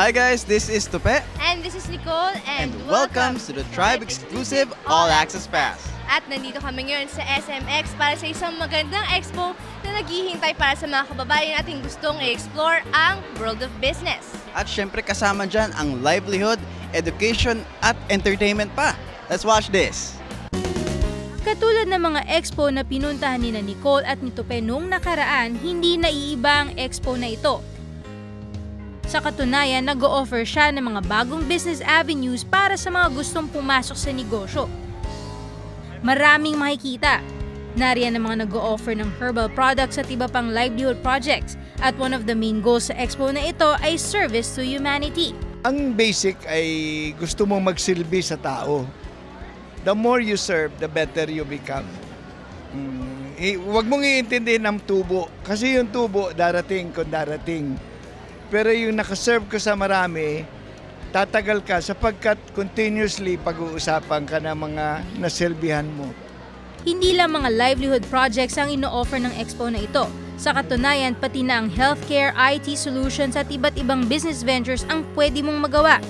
Hi guys, this is Tupe And this is Nicole and welcome to the Tribe exclusive All Access Pass. At nandito kami ngayon sa SMX para sa isang magandang expo na naghihintay para sa mga kababayan nating gustong i-explore ang world of business. At syempre kasama dyan ang livelihood, education at entertainment pa. Let's watch this. Katulad ng mga expo na pinuntahan ni na Nicole at ni Tupe noong nakaraan, hindi naiiba ang expo na ito. Sa katunayan, nag-o-offer siya ng mga bagong business avenues para sa mga gustong pumasok sa negosyo. Maraming makikita. Nariyan ang mga nag-o-offer ng herbal products at iba pang livelihood projects. At one of the main goals sa expo na ito ay service to humanity. Ang basic ay gusto mong magsilbi sa tao. The more you serve, the better you become. Mm, i- huwag mong iintindihin ang tubo. Kasi yung tubo, darating kung darating. Pero yung nakaserve ko sa marami, tatagal ka sapagkat continuously pag-uusapan ka ng mga nasilbihan mo. Hindi lang mga livelihood projects ang ino-offer ng expo na ito. Sa katunayan, pati na ang healthcare, IT solutions at iba't ibang business ventures ang pwede mong magawa.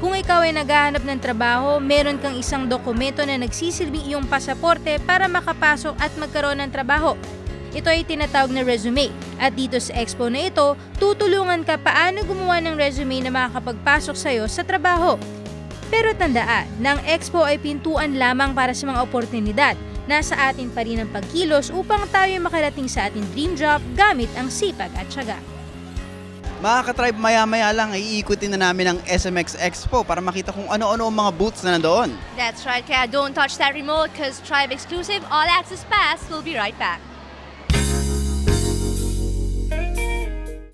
Kung ikaw ay naghahanap ng trabaho, meron kang isang dokumento na nagsisilbing iyong pasaporte para makapasok at magkaroon ng trabaho. Ito ay tinatawag na resume. At dito sa expo na ito, tutulungan ka paano gumawa ng resume na makakapagpasok sa'yo sa trabaho. Pero tandaan, ng expo ay pintuan lamang para sa mga oportunidad. Nasa atin pa rin ang pagkilos upang tayo makarating sa ating dream job gamit ang sipag at syaga. Mga ka-tribe, maya-maya lang iikutin na namin ang SMX Expo para makita kung ano-ano ang mga booths na nandoon. That's right, kaya don't touch that remote because Tribe exclusive All Access Pass will be right back.